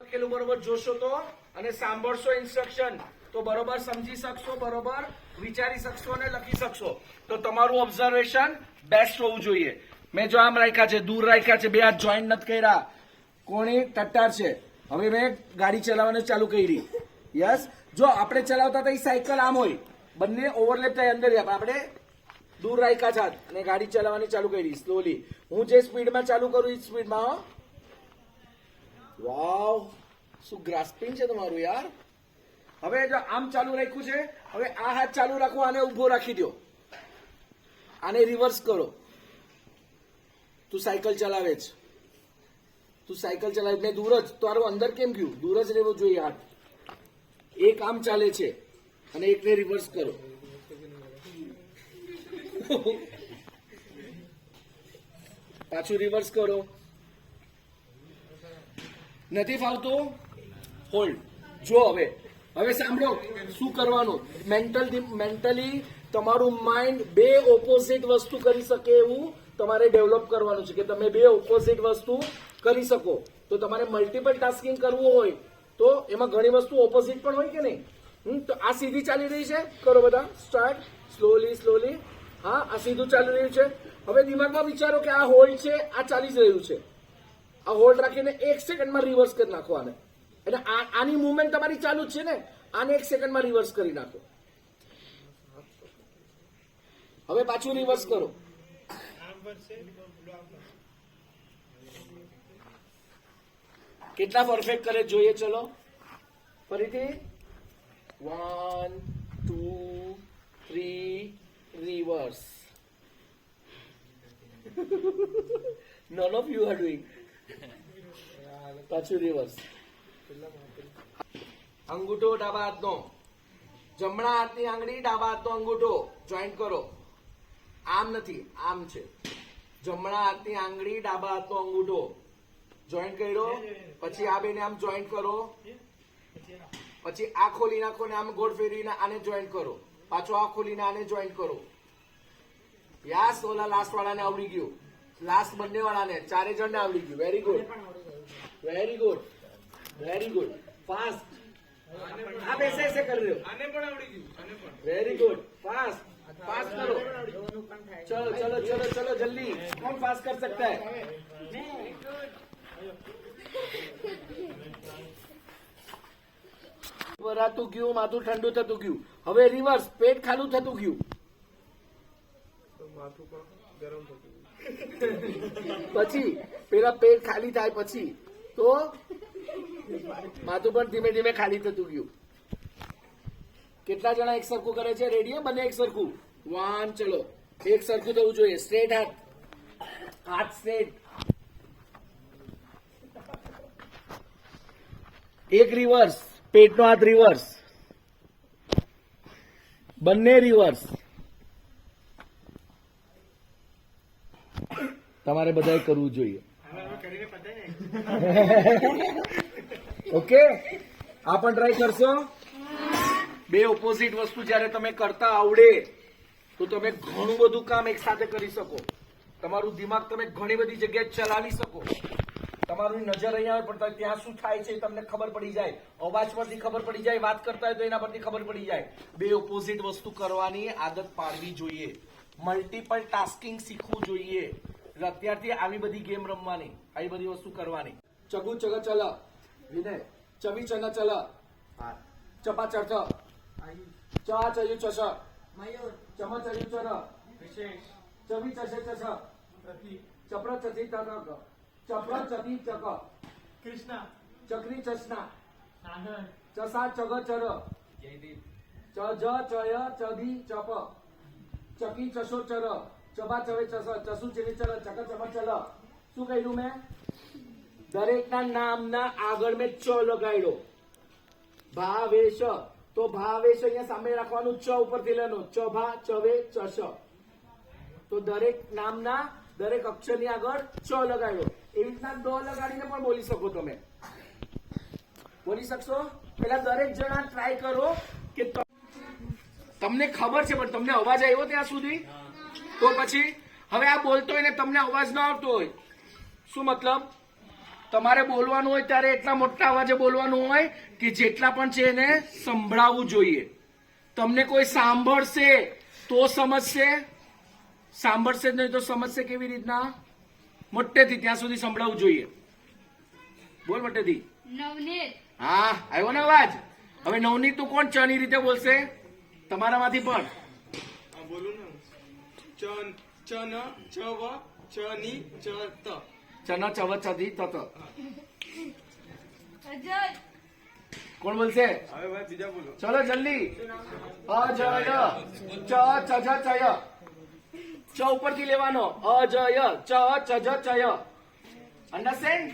લખેલું બરોબર જોશો તો અને સાંભળશો ઇન્સ્ટ્રક્શન તો બરોબર સમજી શકશો, બરોબર? વિચારી શકશો અને લખી શકશો. તો તમારું ઓબ્ઝર્વેશન બેસ્ટ હોવું જોઈએ. મેં જો આમ રાખ્યા છે, દૂર રાખ્યા છે, બે હાથ જોઈન્ટ નથી કર્યા. કોણી? ટટ્ટાર છે. હવે મેં ગાડી ચલાવવાનું ચાલુ કરી. યસ જો આપણે ચલાવતા હતા એ સાયકલ આમ હોય. બંને ઓવરલેપ થાય અંદર આપણે દૂર રાખ્યા છે અને ગાડી ચલાવવાની ચાલુ કરી સ્લોલી હું જે સ્પીડમાં ચાલુ કરું, એ સ્પીડમાં વાવ, શું ગ્રાસ્પિંગ છે તમારું યાર? હવે જો આમ ચાલુ રાખ્યું છે, હવે આ હાથ ચાલુ રાખો, આને ઊભો રાખી દો. આને રિવર્સ કરો. તું સાયકલ ચલાવે છે. તું સાયકલ ચલાવે ને દૂર જ તારું અંદર કેમ ગયું? દૂર જ રહેવું જોઈએ હાથ. એક આમ ચાલે છે અને એકને રિવર્સ કરો. પાછું રિવર્સ કરો. નથી ફાવતું? હોલ્ડ જો હવે હવે સાંભળો, શું કરવાનું? મેન્ટલ મેન્ટલી તમારું માઇન્ડ બે ઓપોઝિટ વસ્તુ કરી શકે એવું તમારે ડેવલપ કરવાનું છે કે તમે બે ઓપોઝિટ વસ્તુ કરી શકો. તો તમારે મલ્ટિપલ ટાસ્કિંગ કરવું હોય તો એમાં ઘણી વસ્તુ ઓપોઝિટ પણ હોય કે નહીં? તો આ સીધી ચાલી રહી છે? કરો બધા સ્ટાર્ટ સ્લોલી સ્લોલી હા, આ સીધું ચાલી રહ્યું છે. હવે દિમાગમાં વિચારો કે આ હોલ્ડ છે, આ ચાલી જ રહ્યું છે. આ હોલ્ડ રાખીને એક સેકન્ડમાં રિવર્સ કરી નાખો આને. એટલે આની મુવમેન્ટ તમારી ચાલુ જ છે ને? આને એક સેકન્ડમાં રિવર્સ કરી નાખો. હવે પાછું રિવર્સ કરો. કેટલા પરફેક્ટ કરે જોઈએ ચલો. ફરીથી. One two three reverse none of you are doing. પાછું રિવર્સ અંગૂઠો ડાબા હાથનો. જમણા હાથની આંગળી, ડાબા હાથનો અંગૂઠો. જોઈન્ટ કરો. આમ નથી, આમ છે. જમણા હાથની આંગળી, ડાબા હાથનો અંગૂઠો. જોઈન્ટ કર્યો. પછી આ બેને આમ જોઈન્ટ કરો. પછી આ ખોલી નાખો ને આમ ગોળ ફેરવીને આને જોઈન્ટ કરો. પાછો આ ખોલીને આને જોઈન્ટ કરો. યાસ, ઓલા લાસ્ટ વાળાને આવડી ગયું. લાસ્ટ બંને વાળાને ચારે જણને આવડી ગયું very good very good very good fast આપ ऐसे ऐसे कर रहे हो આને પણ આવડી ગયું આને પણ वेरी गुड फास्ट फास्ट करो चलो चलो चलो चलो जल्दी कौन फास्ट कर सकता है ભરાતું ગયું માથું ઠંડુ થતું ગયું હવે રિવર્સ પેટ ખાલું થતું ગયું તો માથું પણ ગરમ થતું પછી પેલા પેટ ખાલી થાય પછી તો માથું પણ ધીમે ધીમે ખાલી થતું ગયું. કેટલા જણા એક સરખું કરે છે? રેડિયો બંને એક સરખું? વાન ચલો. એક સરખું થવું જોઈએ. સ્ટ્રેટ હાથ. હાથ સ્ટ્રેટ એક રિવર્સ પેટનો હાથ રિવર્સ બંને રિવર્સ તમારે બધાએ કરવું જોઈએ. ઓકે? આ પણ ટ્રાય કરશો? બે ઓપોઝિટ વસ્તુ જ્યારે તમે કરતા આવડે તો તમે ઘણું બધું કામ એક સાથે કરી શકો. તમારું દિમાગ તમે ઘણી બધી જગ્યાએ ચલાવી શકો. તમારું નજર અહીંયા હોય પણ ત્યાં શું થાય છે તમને ખબર પડી જાય. અવાજ પરથી ખબર પડી જાય વાત કરતા હોય તો એના પરથી ખબર પડી જાય. બે ઓપોઝિટ વસ્તુ કરવાની આદત પાડવી જોઈએ. મલ્ટિપલ ટાસ્કિંગ શીખવું જોઈએ. એટલે અત્યારથી આવી બધી ગેમ રમવાની આવી બધી વસ્તુ કરવાની. ચગુ ચગ ચલ વિનય ચવી ચન ચલ ચપા ચર્ચ ચા ચયુ ચશ ચમ ચયુ ચર વિશેષ. ચવી ચશે ચસ ચપ્ર ચથી ચક ચપ્ર ચતી ચક કૃષ્ણ. ચક્રી ચસના ચસા ચગ ચર જયદીપ. ચ જ ચય ચધી ચપ ચકી ચશો ચર. ચબા ચવે ચસ ચીની ચલ ચક ચમ ચલ શું કહ્યું મેં? દરેકના નામના આગળ મેં ચ લગાડ્યો. ભાવેશ. તો ભાવેશ અહીંયા સામે રાખવાનું ચ ઉપરથી લેવાનું. ચ ચવે, ચશ. તો દરેક નામના, દરેક અક્ષરની આગળ ચ લગાડ્યો. એવી રીતના ડ લગાડીને પણ બોલી શકો તમે. બોલી શકશો? પેલા દરેક જણા ટ્રાય કરો કે તમને ખબર છે, પણ તમને અવાજ આવ્યો ત્યાં સુધી? તો પછી હવે આ બોલતો હોય ને તમને અવાજ ન આવતો હોય. શું મતલબ? તમારે બોલવાનું હોય ત્યારે એટલા મોટા અવાજે બોલવાનું હોય કે જેટલા પણ છે એને સંભળાવવું જોઈએ. તમને કોઈ સાંભળશે તો સમજશે. સાંભળશે જ નહીં તો સમજશે કેવી રીતના? મોટેથી ત્યાં સુધી સંભળાવવું જોઈએ. બોલ મોટેથી. હા આવ્યો ને અવાજ? હવે નવનીત તું કોણ ચની રીતે બોલશે? તમારામાંથી પણ. બોલું ને ચ ચ ન ચ વ ચ ની ચ ત ચન ચવ ચધી તત કોણ બોલશે? હવે ભાઈ બીજા બોલો. ચલો જલ્દી. અજય ચ ચ ચય ચ ઉપરથી લેવાનો. અજય ચ ચજ ચય અંડરસ્ટેન્ડ